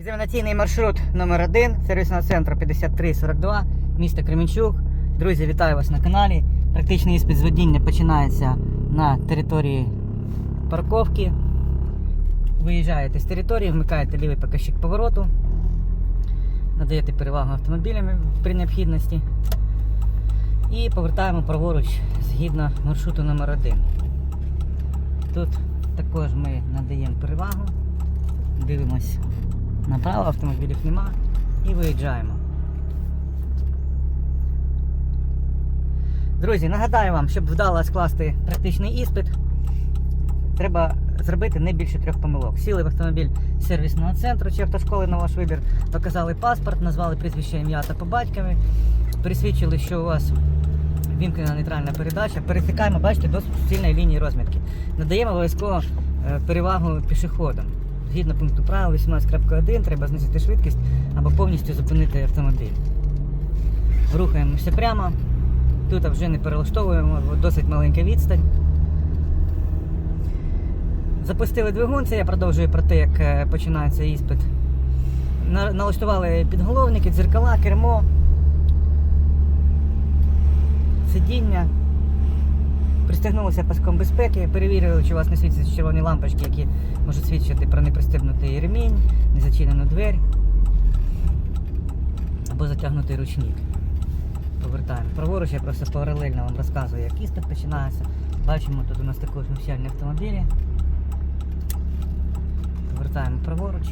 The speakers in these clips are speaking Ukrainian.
Екзаменаційний маршрут номер 1 сервісного центру 5342, місто Кременчук. Друзі, вітаю вас на каналі. Практичний іспит з водіння починається на території парковки. Виїжджаєте з території, вмикаєте лівий показчик повороту, надаєте перевагу автомобілям при необхідності. І повертаємо праворуч згідно маршруту номер 1 Тут також ми надаємо перевагу, дивимось направо, автомобілів нема і виїжджаємо. Друзі, нагадаю вам, щоб вдало скласти практичний іспит, треба зробити не більше трьох помилок. Сіли в автомобіль сервісного центру чи автошколи на ваш вибір, показали паспорт, назвали прізвище ім'я та по батькові, пересвідчили, що у вас вімкнена нейтральна передача. Пересікаємо, бачите, досить суцільної лінії розмітки. Надаємо обов'язково е, перевагу пішоходам. Згідно пункту правил 18.1 треба знизити швидкість або повністю зупинити автомобіль. Рухаємося прямо. Тут вже не перелаштовуємо, досить маленька відстань. Запустили двигун, це я продовжую про те, як е, починається іспит. Налаштували підголовники, дзеркала, кермо, сидіння. Пристегнулися паском безпеки, перевірили, чи у вас не світяться червоні лампочки, які можуть свідчити про непристебнутий ремінь, незачинену двері або затягнутий ручник. Повертаємо праворуч, я просто паралельно вам розказую, як іспит починається. Бачимо, тут у нас також навчальні автомобілі. Повертаємо праворуч.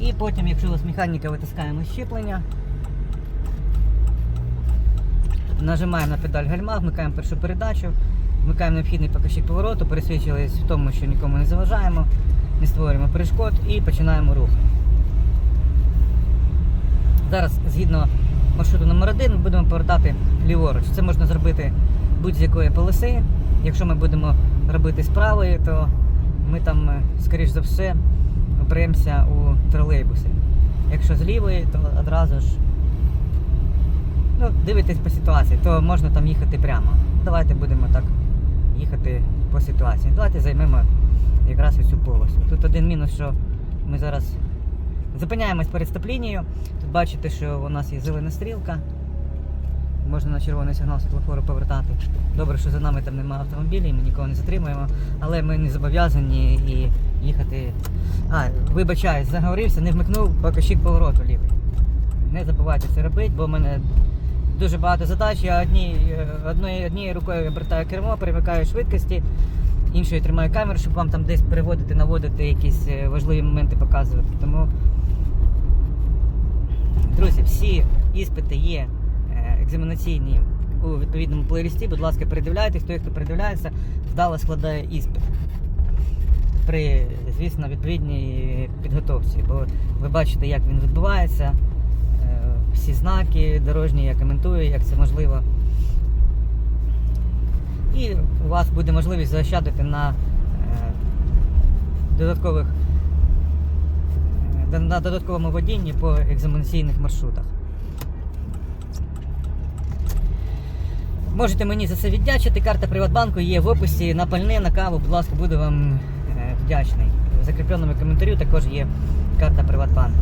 І потім, якщо у вас механіка, витискаємо щеплення. Нажимаємо на педаль гальма, вмикаємо першу передачу, вмикаємо необхідний показчик повороту, пересвідчились в тому, що нікому не заважаємо, не створюємо перешкод і починаємо рух. Зараз, згідно маршруту номер 1 ми будемо повертати ліворуч. Це можна зробити будь-з-якої полоси. Якщо ми будемо робити з правої, то ми там, е, скоріш за все, опремося у тролейбусі. Якщо з лівої, то одразу ж ну, дивитесь по ситуації, то можна там їхати прямо. Давайте будемо так їхати по ситуації. Давайте займемо якраз цю полосу. Тут один мінус, що ми зараз зупиняємось перед стоп-лінією. Тут бачите, що у нас є зелена стрілка. Можна на червоний сигнал світлофору повертати. Добре, що за нами там немає автомобілів, ми нікого не затримуємо, але ми не зобов'язані і їхати. А, вибачаюсь, заговорився, не вмикнув покажчик повороту лівий. Не забувайте це робити, бо в мене дуже багато задач. Я одні, е, однією, рукою обертаю кермо, перемикаю швидкості, іншою тримаю камеру, щоб вам там десь переводити, наводити якісь е, важливі моменти показувати. Тому, друзі, всі іспити є е, екзаменаційні у відповідному плейлісті. Будь ласка, передивляйтесь, той, хто передивляється, вдало складає іспит. При, звісно, відповідній підготовці, бо ви бачите, як він відбувається, всі знаки дорожні, я коментую, як це можливо. І у вас буде можливість заощадити на е, додаткових е, на додатковому водінні по екзаменаційних маршрутах. Можете мені за це віддячити. Карта Приватбанку є в описі на пальне, на каву. Будь ласка, буду вам е, вдячний. В закріпленому коментарю також є карта Приватбанку.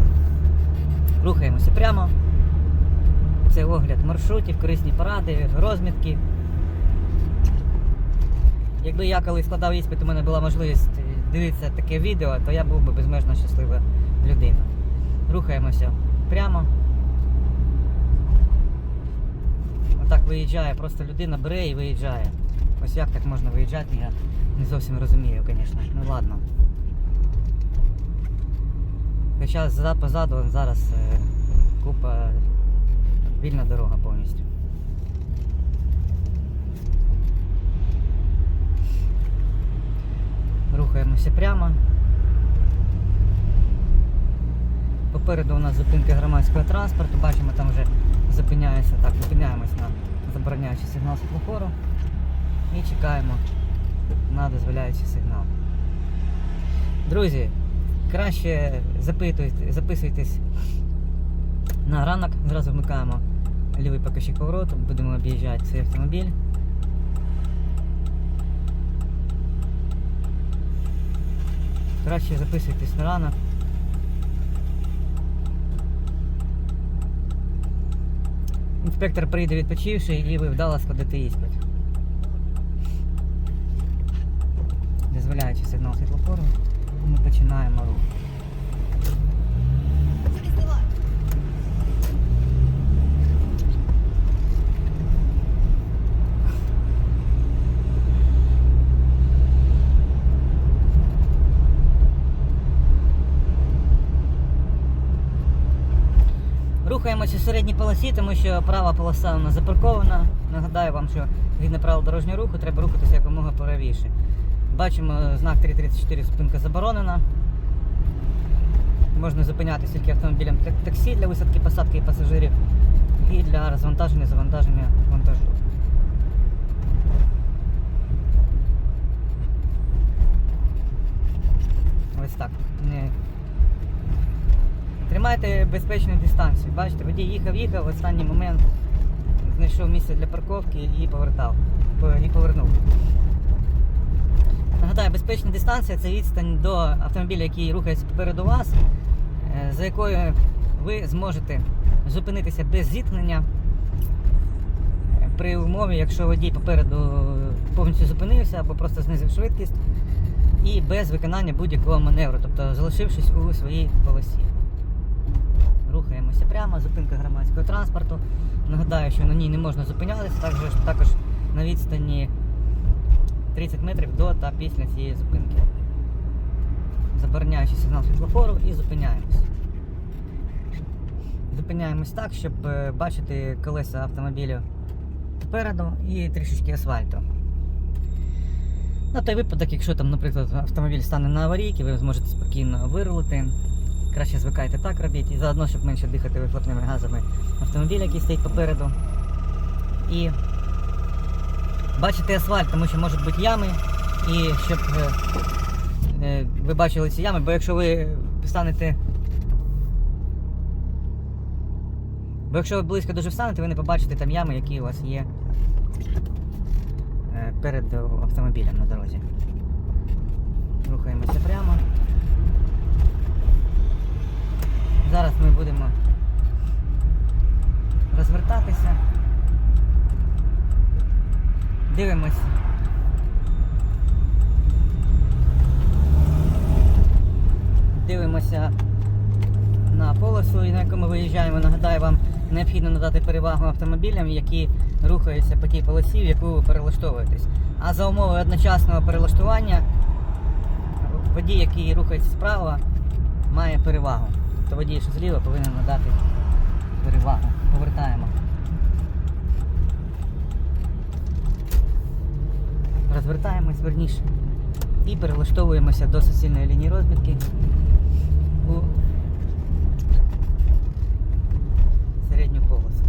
Рухаємося прямо. Це огляд маршрутів, корисні поради, розмітки. Якби я коли складав іспит, у мене була можливість е, дивитися таке відео, то я був би безмежно щаслива людина. Рухаємося прямо. Отак виїжджає, просто людина бере і виїжджає. Ось як так можна виїжджати, я не зовсім розумію, звісно. Ну ладно. Хоча позаду зараз е, купа вільна дорога повністю. Рухаємося прямо. Попереду у нас зупинка громадського транспорту, бачимо, там вже зупиняється, так, зупиняємось на забороняючий сигнал світлофору і чекаємо на дозволяючий сигнал. Друзі, краще записуйтесь на ранок, зразу вмикаємо лівий покажчик повороту, будемо об'їжджати цей автомобіль. Краще записуйтесь на рано. Інспектор прийде відпочивши і ви вдало складете іспит. Дозволяючи сигнал світлофору, ми починаємо рух. Рухаємося в середній полосі, тому що права полоса у нас запаркована. Нагадаю вам, що згідно правил дорожнього руху треба рухатися якомога правіше. Бачимо знак 334 спинка заборонена. Можна зупинятися тільки автомобілем так- таксі для висадки, посадки і пасажирів і для розвантаження, завантаження вантажу. Ось так. Не- Тримайте безпечну дистанцію. Бачите, водій їхав, їхав, в останній момент знайшов місце для парковки і повертав. І повернув. Нагадаю, безпечна дистанція це відстань до автомобіля, який рухається попереду вас, е, за якою ви зможете зупинитися без зіткнення. При умові, якщо водій попереду повністю зупинився або просто знизив швидкість і без виконання будь-якого маневру, тобто залишившись у своїй полосі. Рухаємося прямо, зупинка громадського транспорту. Нагадаю, що на ній не можна зупинятися, також, також на відстані 30 метрів до та після цієї зупинки. Забороняючи сигнал світлофору і зупиняємось. Зупиняємось так, щоб е, бачити колеса автомобілю попереду і трішечки асфальту. На той випадок, якщо там, наприклад, автомобіль стане на аварійки, ви зможете спокійно вирулити. Краще звикайте так робіть і заодно, щоб менше дихати вихлопними газами автомобіля, який стоїть попереду. І бачити асфальт, тому що можуть бути ями. І щоб е, е, ви бачили ці ями, бо якщо ви станете. Бо якщо ви близько дуже встанете, ви не побачите там ями, які у вас є е, перед автомобілем на дорозі. Рухаємося прямо. Зараз ми будемо розвертатися. Дивимось. Дивимося на полосу, на яку ми виїжджаємо. Нагадаю вам, необхідно надати перевагу автомобілям, які рухаються по тій полосі, в яку ви перелаштовуєтесь. А за умови одночасного перелаштування водій, який рухається справа, має перевагу. Тобто водій, що зліва, повинен надати перевагу. Повертаємо. Розвертаємось верніше і перелаштовуємося до суцільної лінії розмітки у середню полосу.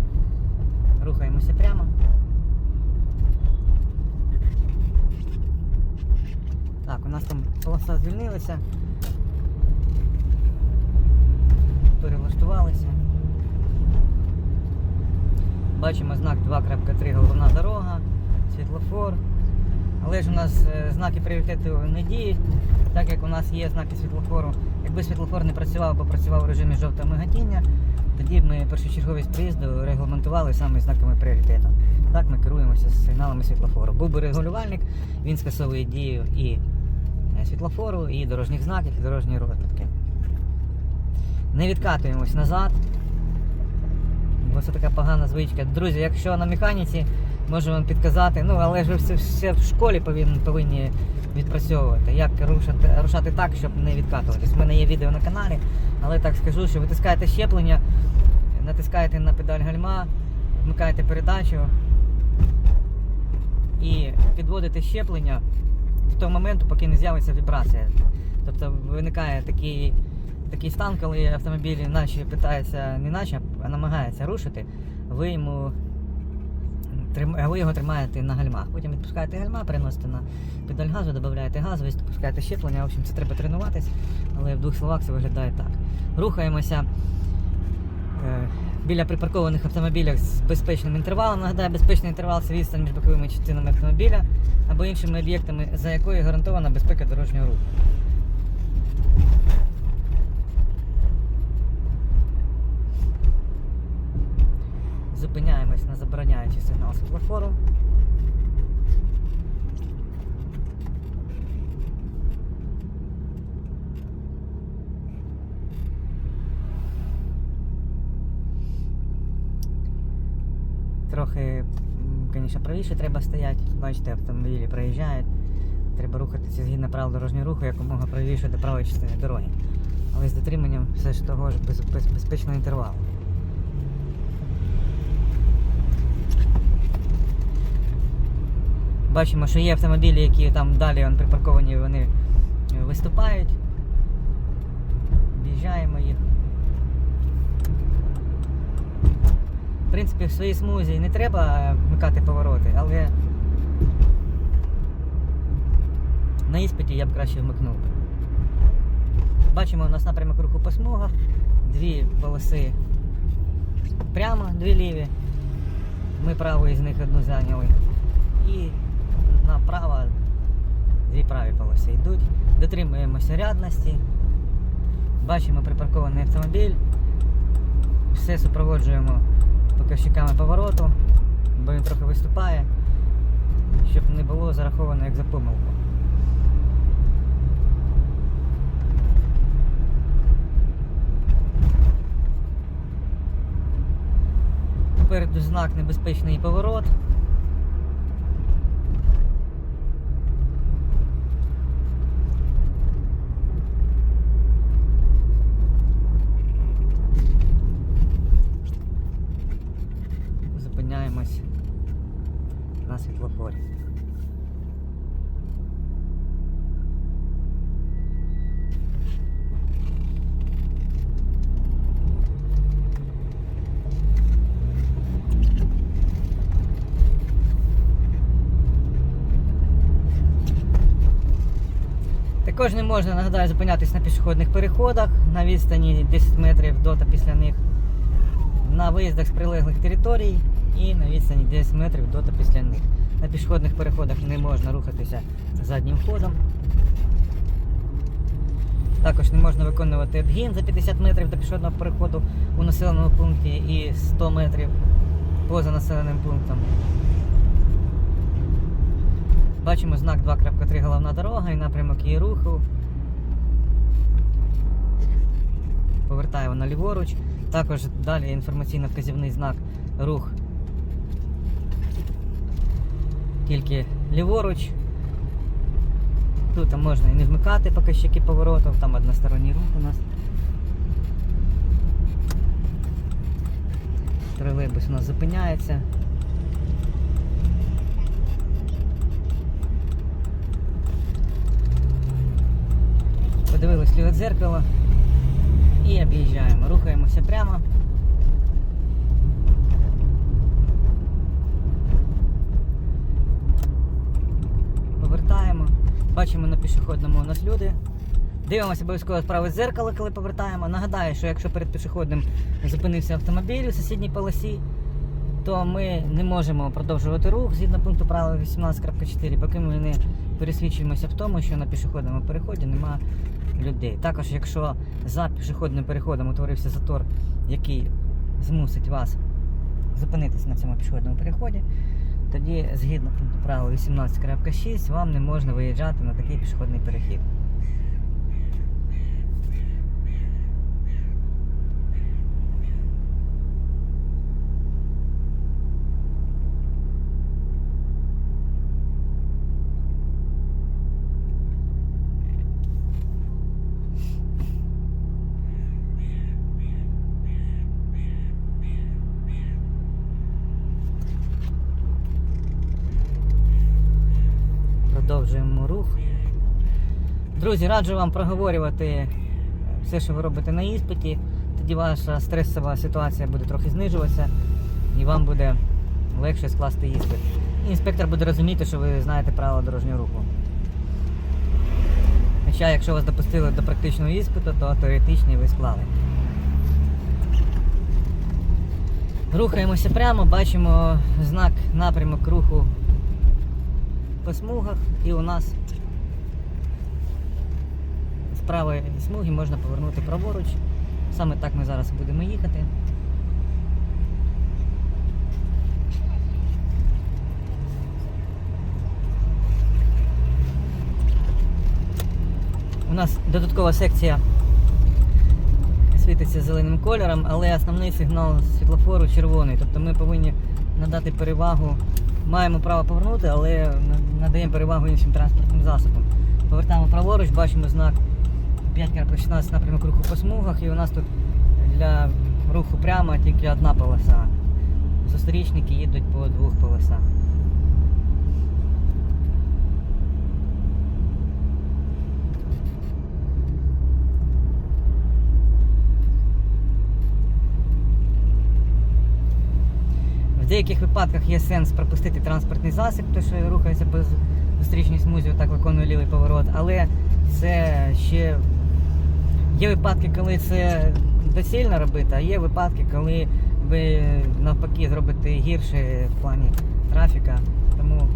Рухаємося прямо. Так, у нас там полоса звільнилася. Перелаштувалися. Бачимо знак 2.3 головна дорога, світлофор. Але ж у нас е, знаки пріоритету не діють, так як у нас є знаки світлофору. Якби світлофор не працював або працював у режимі жовтого мигатіння, тоді б ми першочерговість приїзду регламентували саме знаками пріоритету. Так ми керуємося сигналами світлофору. Був би регулювальник, він скасовує дію і е, світлофору, і дорожніх знаків, і дорожньої розмітки. Не відкатуємось назад. Бо це така погана звичка. Друзі, якщо на механіці можу вам підказати, ну але ж ви все, все в школі повинні, повинні відпрацьовувати, як рушати, рушати так, щоб не відкатуватись. У мене є відео на каналі, але так скажу, що витискаєте щеплення, натискаєте на педаль гальма, вмикаєте передачу і підводите щеплення до того моменту, поки не з'явиться вібрація. Тобто виникає такий, такий стан, коли автомобіль наче питається, не наче, а намагається рушити, ви йому трим- ви його тримаєте на гальмах. Потім відпускаєте гальма, переносите на педаль газу, додаєте газ, ви спускаєте щеплення. В общем, це треба тренуватись, але в двох словах це виглядає так. Рухаємося е, біля припаркованих автомобілів з безпечним інтервалом. Нагадаю, безпечний інтервал це відстань між боковими частинами автомобіля або іншими об'єктами, за якою гарантована безпека дорожнього руху. Зупиняємось на забороняючий сигнал світлофору. Трохи, звісно, правіше треба стояти. Бачите, автомобілі проїжджають. Треба рухатися згідно правил дорожнього руху якомога правіше до правої частини дороги. Але з дотриманням все ж того ж без, без, безпечного інтервалу. Бачимо, що є автомобілі, які там далі вон, припарковані, вони е, виступають. Об'їжджаємо їх. В принципі, в своїй смузі не треба вмикати повороти, але на іспиті я б краще вмикнув. Бачимо, у нас напрямок руху по смугах, дві полоси прямо, дві ліві. Ми правою з них одну зайняли. І праві полоси йдуть. Дотримуємося рядності. Бачимо припаркований автомобіль. Все супроводжуємо показчиками повороту, бо він трохи виступає, щоб не було зараховано як за помилку. Попереду знак небезпечний поворот. Зупиняємось на світлофорі. Також не можна, нагадаю, зупинятись на пішохідних переходах на відстані 10 метрів до та після них, на виїздах з прилеглих територій і на відстані 10 метрів до та після них. На пішохідних переходах не можна рухатися заднім ходом. Також не можна виконувати обгін за 50 метрів до пішохідного переходу у населеному пункті і 100 метрів поза населеним пунктом. Бачимо знак 2.3 головна дорога і напрямок її руху. Повертаємо на ліворуч. Також далі інформаційно-вказівний знак рух. Тільки ліворуч. Тут можна і не вмикати показчики поворотів, там односторонній рух у нас. Тролейбус у нас зупиняється. Подивились ліве дзеркало і об'їжджаємо. Рухаємося прямо. Повертаємо. Бачимо на пішохідному у нас люди. Дивимося обов'язково праве дзеркало, коли повертаємо. Нагадаю, що якщо перед пішохідним зупинився автомобіль у сусідній полосі, то ми не можемо продовжувати рух згідно пункту правил 18.4, поки ми не пересвідчуємося в тому, що на пішохідному переході немає людей. Також, якщо за пішохідним переходом утворився затор, який змусить вас зупинитися на цьому пішохідному переході, тоді, згідно правил 18.6, вам не можна виїжджати на такий пішохідний перехід. Продовжуємо рух. Друзі, раджу вам проговорювати все, що ви робите на іспиті. Тоді ваша стресова ситуація буде трохи знижуватися і вам буде легше скласти іспит. Інспектор буде розуміти, що ви знаєте правила дорожнього руху. Хоча, якщо вас допустили до практичного іспиту, то теоретичний ви склали. Рухаємося прямо, бачимо знак напрямок руху по смугах і у нас з правої смуги можна повернути праворуч. Саме так ми зараз будемо їхати. У нас додаткова секція світиться зеленим кольором, але основний сигнал світлофору червоний. Тобто ми повинні надати перевагу, маємо право повернути, але надаємо перевагу іншим транспортним засобам. Повертаємо праворуч, бачимо знак 5.16 напрямок руху по смугах, і у нас тут для руху прямо тільки одна полоса. Зустрічники їдуть по двох полосах. В деяких випадках є сенс пропустити транспортний засіб, той, що рухається по зустрічній смузі, так виконує лівий поворот, але це ще є випадки, коли це доцільно робити, а є випадки, коли ви навпаки зробите гірше в плані трафіка. Тому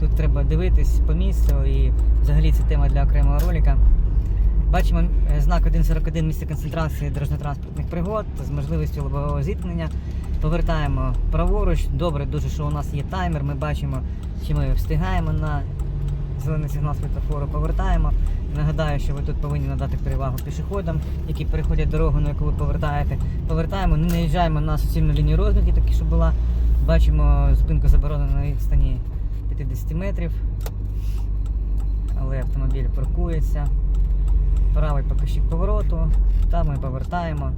тут треба дивитись по місцю і взагалі це тема для окремого ролика. Бачимо е, знак 1.41 місце концентрації дорожньо-транспортних пригод з можливістю лобового зіткнення. Повертаємо праворуч. Добре, дуже що у нас є таймер. Ми бачимо, чи ми встигаємо на зелений сигнал світлофору. Повертаємо. Нагадаю, що ви тут повинні надати перевагу пішоходам, які переходять дорогу, на яку ви повертаєте. Повертаємо, не наїжджаємо на суцільну лінію розмітки, такі, що була. Бачимо зупинку заборонено на відстані 50 метрів. Але автомобіль паркується. Правий покажчик повороту. Та ми повертаємо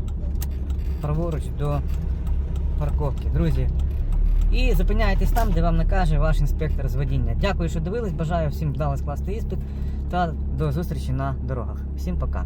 праворуч до парковки. Друзі. І зупиняйтесь там, де вам накаже ваш інспектор з водіння. Дякую, що дивились. Бажаю всім вдало скласти іспит та до зустрічі на дорогах. Всім пока.